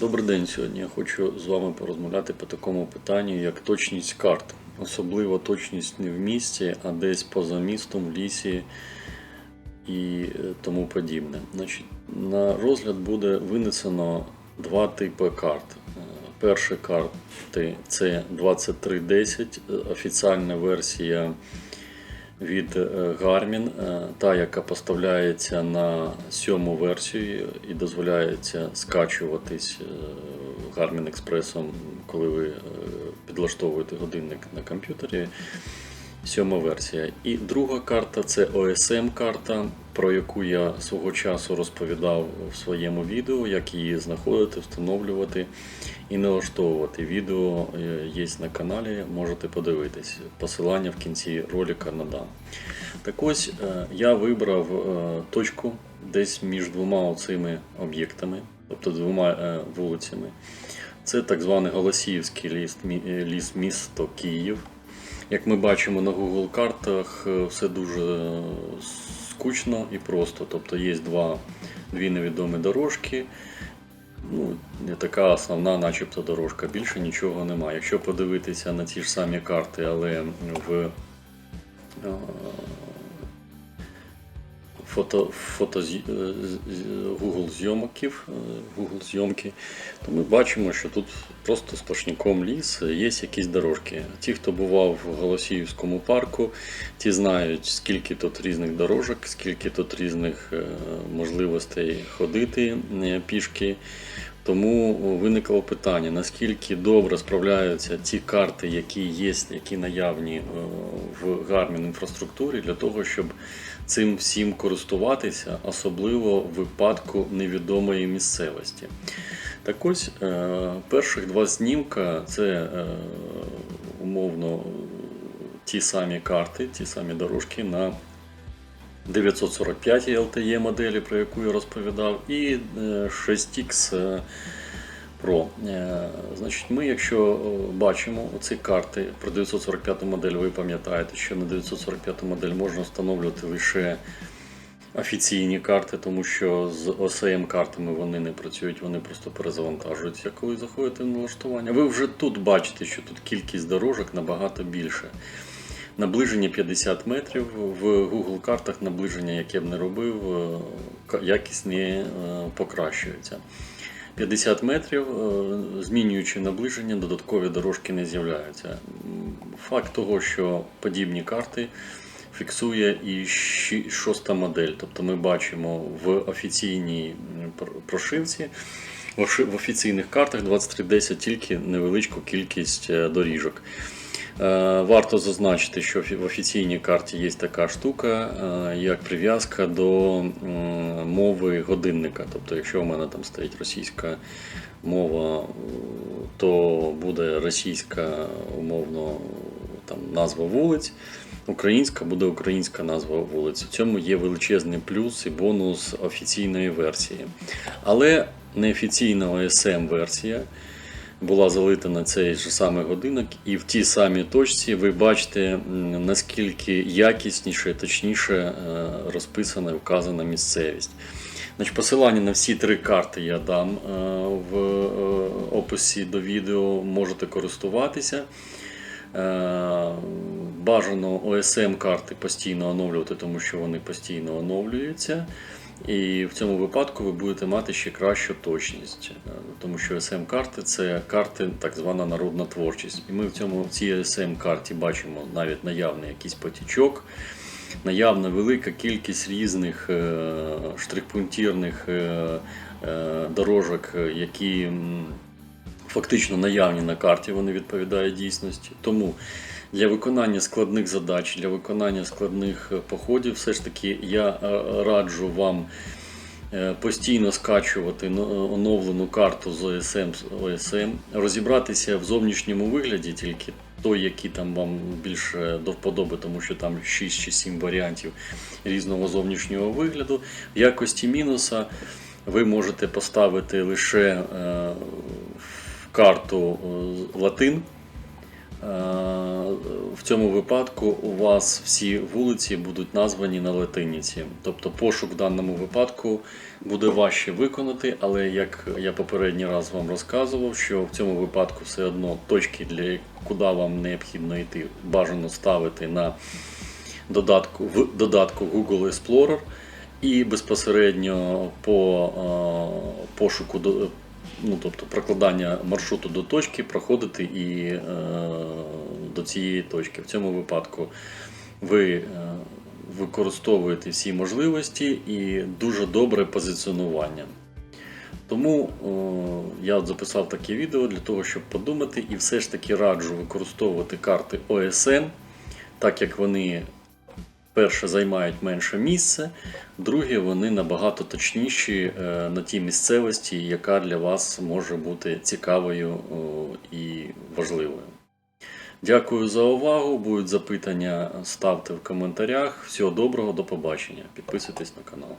Добрий день. Сьогодні я хочу з вами порозмовляти по такому питанню, як точність карт. Особливо точність не в місті, а десь поза містом, в лісі і е, тому подібне. Значить, на розгляд буде винесено два типи карт. Е, Перші карти це 2310, е, офіціальна версія від е, Garmin, е, та, яка поставляється на сьому версію і дозволяється скачуватись е, Garmin Express, коли ви е, підлаштовуєте годинник на комп'ютері. Сьома версія. І друга карта це OSM карта, про яку я свого часу розповідав в своєму відео, як її знаходити, встановлювати і налаштовувати. Відео е, є на каналі, можете подивитись. Посилання в кінці ролика надам. Так ось е, я вибрав е, точку десь між двома цими об'єктами, тобто двома вулицями. Це так званий Голосіївський ліс місто Київ. Як ми бачимо на Google картах, е, все дуже скучно і просто. Тобто є два, дві невідомі дорожки. Ну, така основна, начебто, дорожка. Більше нічого немає. Якщо подивитися на ті ж самі карти, але в е, фото, фото е, з- Google зйомків, е, Google зйомки, то ми бачимо, що тут просто сплошняком ліс, є якісь дорожки. Ті, хто бував в Голосіївському парку, ті знають, скільки тут різних дорожок, скільки тут різних е, можливостей ходити е, пішки. Тому виникло питання, наскільки добре справляються ті карти, які є, які наявні е, в Garmin інфраструктурі, для того, щоб цим всім користуватися, особливо в випадку невідомої місцевості. Так ось, е, перших два знімка це е, умовно ті самі карти, ті самі дорожки на 945 LTE моделі, про яку я розповідав, і е, 6X е, Pro. Е, Значить, ми, якщо е, бачимо оці карти про 945 модель, ви пам'ятаєте, що на 945 модель можна встановлювати лише офіційні карти, тому що з OSM картами вони не працюють, вони просто перезавантажуються, коли заходите в налаштування. Ви вже тут бачите, що тут кількість дорожок набагато більше. Наближення 50 метрів в Google картах наближення, яке б не робив, е, якість не е, покращується. 50 метрів, е, змінюючи наближення, додаткові дорожки не з'являються. Факт того, що подібні карти фіксує і шоста модель. Тобто ми бачимо в офіційній прошивці, в офіційних картах 2310 тільки невеличку кількість доріжок. Е, Варто зазначити, що в офіційній карті є така штука, е, як прив'язка до мови годинника. Тобто, якщо у мене там стоїть російська мова, е, то буде російська умовно там, назва вулиць, українська буде українська назва вулиць. У цьому є величезний плюс і бонус офіційної версії. Але неофіційна OSM версія була залита на цей же самий годинник, і в тій самій точці ви бачите, наскільки якісніше, точніше е, розписана і вказана місцевість. Значить, посилання на всі три карти я дам е, в е, описі до відео, можете користуватися. Бажано OSM карти постійно оновлювати, тому що вони постійно оновлюються. І в цьому випадку ви будете мати ще кращу точність, Е, тому що SM карти це карти так звана народна творчість. І ми в цьому в цій SM карті бачимо навіть наявний якийсь потічок, наявна велика кількість різних е, штрихпунктірних е, дорожок, які фактично наявні на карті, вони відповідають дійсності. Тому для виконання складних задач, для виконання складних е, походів, все ж таки я е, раджу вам е, постійно скачувати оновлену карту з з OSM, розібратися в зовнішньому вигляді тільки той, який там вам більше до вподоби, тому що там 6 чи 7 варіантів різного зовнішнього вигляду. В якості мінуса ви можете поставити лише карту латин. В цьому випадку у вас всі вулиці будуть названі на латиніці. Тобто пошук в даному випадку буде важче виконати, але як я попередній раз вам розказував, що в цьому випадку все одно точки, для куди вам необхідно йти, бажано ставити на додатку в додатку Google Explorer і безпосередньо по е, пошуку до. Ну, тобто прокладання маршруту до точки проходити і е, до цієї точки. В цьому випадку ви е, використовуєте всі можливості і дуже добре позиціонування. Тому е, я записав таке відео для того, щоб подумати, і все ж таки раджу використовувати карти OSN, так як вони перше займають менше місце, друге, вони набагато точніші е, на тій місцевості, яка для вас може бути цікавою і важливою. Дякую за увагу. Будуть запитання, ставте в коментарях. Всього доброго, до побачення. Підписуйтесь на канал.